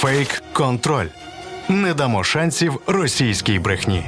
Фейк контроль. Не дамо шансів російській брехні.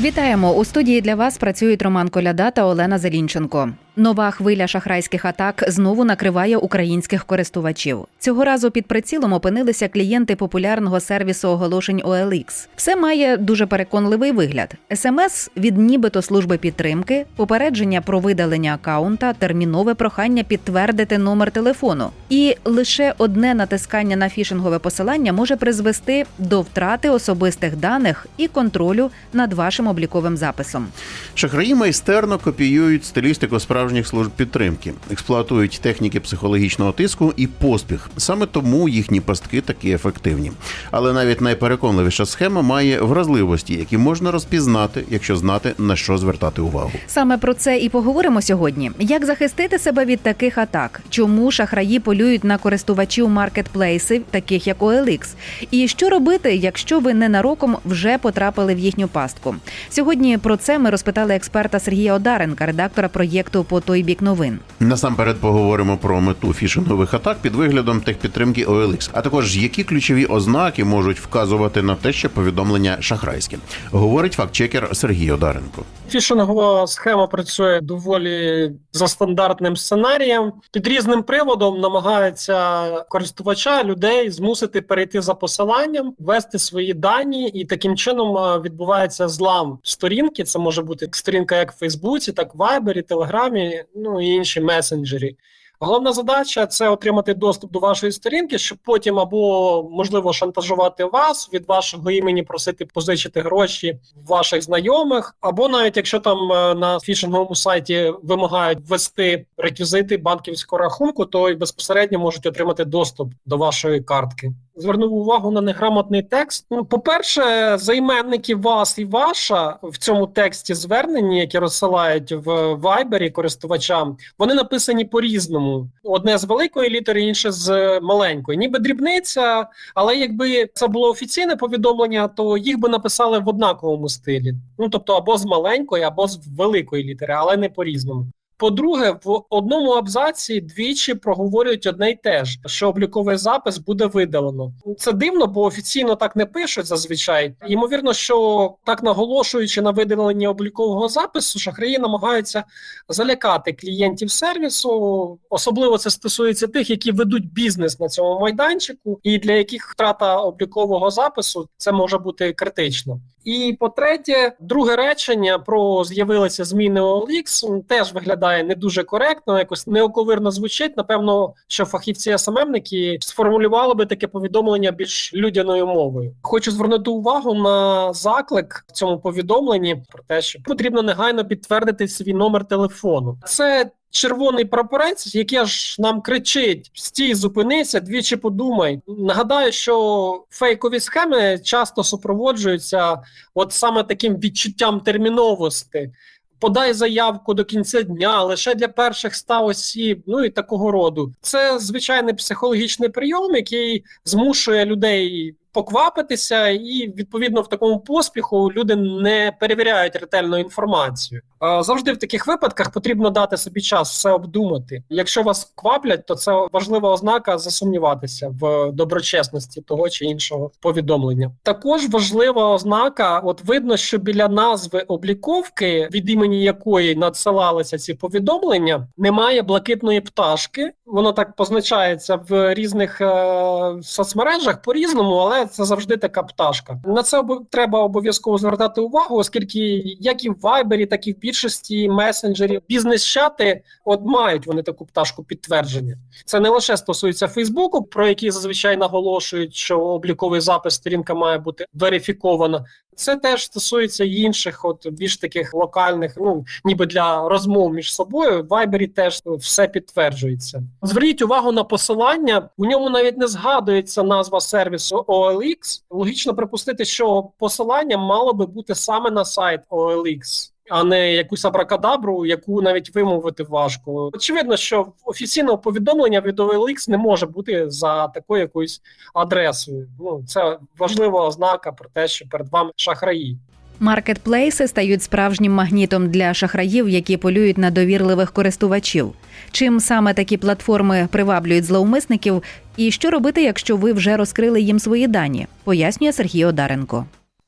Вітаємо у студії для вас. Працюють Роман Коляда та Олена Зелінченко. Нова хвиля шахрайських атак знову накриває українських користувачів. Цього разу під прицілом опинилися клієнти популярного сервісу оголошень OLX. Все має дуже переконливий вигляд: смс від нібито служби підтримки, попередження про видалення акаунта, термінове прохання підтвердити номер телефону. І лише одне натискання на фішингове посилання може призвести до втрати особистих даних і контролю над вашим обліковим записом. Шахраї майстерно копіюють стилістику справжніх служб підтримки, експлуатують техніки психологічного тиску і поспіх. Саме тому їхні пастки такі ефективні. Але навіть найпереконливіша схема має вразливості, які можна розпізнати, якщо знати на що звертати увагу. Саме про це і поговоримо сьогодні. Як захистити себе від таких атак? Чому шахраї полюють на користувачів маркетплейсів, таких як OLX? І що робити, якщо ви ненароком вже потрапили в їхню пастку? Сьогодні про це ми розпитали експерта Сергія Одаренка, редактора проєкту по той бік новин. Насамперед поговоримо про мету фішингових атак під виглядом техпідтримки OLX, а також які ключові ознаки можуть вказувати на те, що повідомлення шахрайське, говорить фактчекер Сергій Одаренко. Фішингова схема працює доволі за стандартним сценарієм. Під різним приводом намагається користувача людей змусити перейти за посиланням, ввести свої дані, і таким чином е, відбувається злам сторінки. Це може бути сторінка як в Фейсбуці, так в Вайбері, Телеграмі, ну і інші месенджері. Головна задача це отримати доступ до вашої сторінки, щоб потім або можливо шантажувати вас від вашого імені, просити позичити гроші ваших знайомих, або навіть якщо там е, на фішинговому сайті вимагають ввести реквізити банківського рахунку, то й безпосередньо можуть отримати доступ до вашої картки. Звернув увагу на неграмотний текст. Ну, по-перше, займенники вас і ваша в цьому тексті звернення, які розсилають в вайбері користувачам, вони написані по-різному. Одне з великої літери, інше з маленької. Ніби дрібниця, але якби це було офіційне повідомлення, то їх би написали в однаковому стилі. Ну тобто або з маленької, або з великої літери, але не по-різному. По-друге, в одному абзаці двічі проговорюють одне й те ж, що обліковий запис буде видалено. Це дивно, бо офіційно так не пишуть зазвичай. Ймовірно, що так наголошуючи на видаленні облікового запису, шахраї намагаються залякати клієнтів сервісу. Особливо це стосується тих, які ведуть бізнес на цьому майданчику, і для яких втрата облікового запису це може бути критично. І по-третє, друге речення про з'явилися зміни OLX теж виглядає не дуже коректно, якось неоковирно звучить. Напевно, що фахівці СММники сформулювали би таке повідомлення більш людяною мовою. Хочу звернути увагу на заклик в цьому повідомленні про те, що потрібно негайно підтвердити свій номер телефону. Це Червоний прапорець, який аж нам кричить: стій, зупинися, двічі подумай. Нагадаю, що фейкові схеми часто супроводжуються от саме таким відчуттям терміновості. Подай заявку до кінця дня лише для перших ста осіб, ну і такого роду. Це звичайний психологічний прийом, який змушує людей поквапитися, і відповідно в такому поспіху люди не перевіряють ретельну інформацію. Завжди в таких випадках потрібно дати собі час все обдумати. Якщо вас кваплять, то це важлива ознака засумніватися в доброчесності того чи іншого повідомлення. Також важлива ознака: от видно, що біля назви обліковки, від імені якої надсилалися ці повідомлення, немає блакитної пташки. Воно так позначається в різних е, соцмережах по-різному, але це завжди така пташка. На це об... треба обов'язково звертати увагу, оскільки як і в Вайбері, так і в більшості месенджерів бізнес-чати от мають вони таку пташку підтвердження. Це не лише стосується Фейсбуку, про який зазвичай наголошують, що обліковий запис сторінка має бути верифікована. Це теж стосується інших, от більш таких локальних, ну ніби для розмов між собою. В Вайбері теж все підтверджується. Зверніть увагу на посилання. У ньому навіть не згадується назва сервісу OLX. Логічно припустити, що посилання мало би бути саме на сайт OLX. А не якусь абракадабру, яку навіть вимовити важко. Очевидно, що офіційного повідомлення від OLX не може бути за такою якоюсь адресою. Ну це важлива ознака про те, що перед вами шахраї. Маркетплейси стають справжнім магнітом для шахраїв, які полюють на довірливих користувачів. Чим саме такі платформи приваблюють зловмисників, і що робити, якщо ви вже розкрили їм свої дані, пояснює Сергій Одаренко.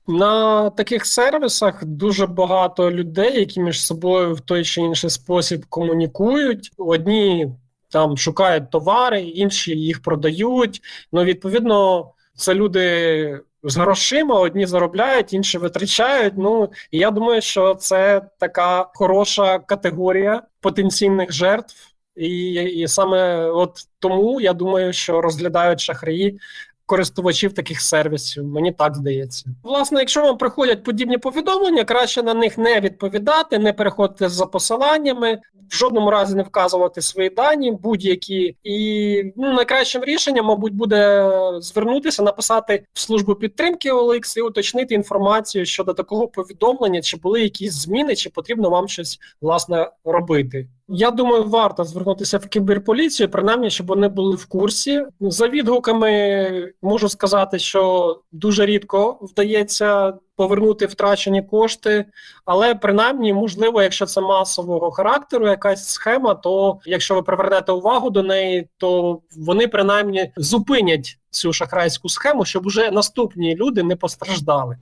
На таких сервісах дуже багато людей, які між собою в той чи інший спосіб комунікують. Одні там шукають товари, інші їх продають. Ну, відповідно, це люди з грошима, одні заробляють, інші витрачають. Ну і я думаю, що це така хороша категорія потенційних жертв. І, і саме от тому я думаю, що розглядають шахраї користувачів таких сервісів. Мені так здається. Власне, якщо вам приходять подібні повідомлення, краще на них не відповідати, не переходити за посиланнями, в жодному разі не вказувати свої дані, будь-які. І ну, найкращим рішенням, мабуть, буде звернутися, написати в службу підтримки OLX і уточнити інформацію щодо такого повідомлення, чи були якісь зміни, чи потрібно вам щось власне робити. Я думаю, варто звернутися в кіберполіцію, принаймні, щоб вони були в курсі. За відгуками можу сказати, що дуже рідко вдається повернути втрачені кошти, але принаймні, можливо, якщо це масового характеру, якась схема, то якщо ви привернете увагу до неї, то вони принаймні зупинять цю шахрайську схему, щоб уже наступні люди не постраждали.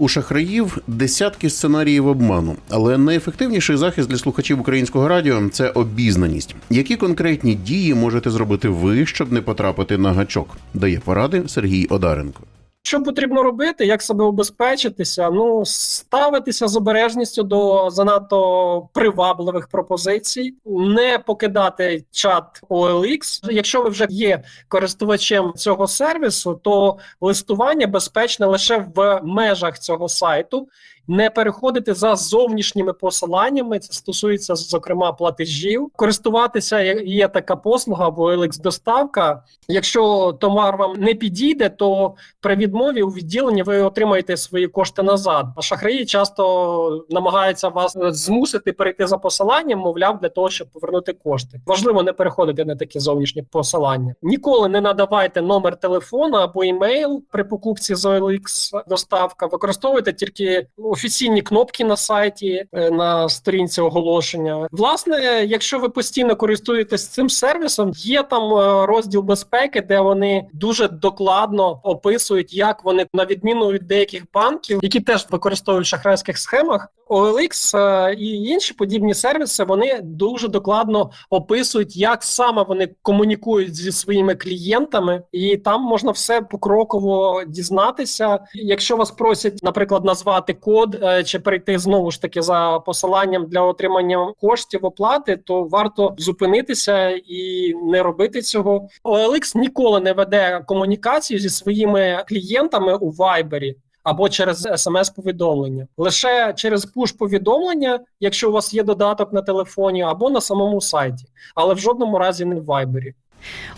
У шахраїв десятки сценаріїв обману, але найефективніший захист для слухачів українського радіо це обізнаність. Які конкретні дії можете зробити ви, щоб не потрапити на гачок? Дає поради Сергій Одаренко. Що потрібно робити, як себе убезпечитися? Ну, ставитися з обережністю до занадто привабливих пропозицій, не покидати чат OLX. Якщо ви вже є користувачем цього сервісу, то листування безпечне лише в межах цього сайту. Не переходити за зовнішніми посиланнями, це стосується зокрема платежів. Користуватися є- така послуга або OLX доставка. Якщо товар вам не підійде, то при відмові у відділенні ви отримаєте свої кошти назад. А шахраї часто намагаються вас змусити перейти за посиланням, мовляв, для того, щоб повернути кошти. Важливо не переходити на такі зовнішні посилання. Ніколи не надавайте номер телефону або імейл при покупці з OLX доставка. Використовуйте тільки офіційні кнопки на сайті е, на сторінці оголошення. Власне, якщо ви постійно користуєтесь цим сервісом, є там е, розділ безпеки, де вони дуже докладно описують, як вони на відміну від деяких банків, які теж використовують шахрайських схемах. OLX е, і інші подібні сервіси вони дуже докладно описують, як саме вони комунікують зі своїми клієнтами, і там можна все покроково дізнатися. Якщо вас просять, наприклад, назвати код е, чи перейти знову ж таки за посиланням для отримання коштів оплати, то варто зупинитися і не робити цього. OLX ніколи не веде комунікацію зі своїми клієнтами у Viber або через смс-повідомлення. Лише через пуш-повідомлення, якщо у вас є додаток на телефоні, або на самому сайті, але в жодному разі не в Вайбері.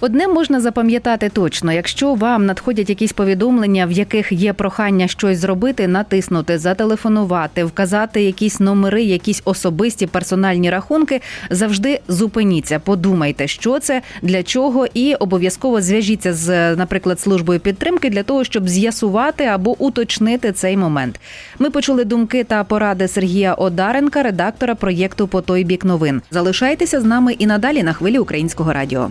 Одне можна запам'ятати точно: якщо вам надходять якісь повідомлення, в яких є прохання щось зробити, натиснути, зателефонувати, вказати якісь номери, якісь особисті персональні рахунки, завжди зупиніться, подумайте, що це, для чого, і обов'язково зв'яжіться з, наприклад, службою підтримки для того, щоб з'ясувати або уточнити цей момент. Ми почули думки та поради Сергія Одаренка, редактора проєкту По той бік новин. Залишайтеся з нами і надалі на хвилі українського радіо.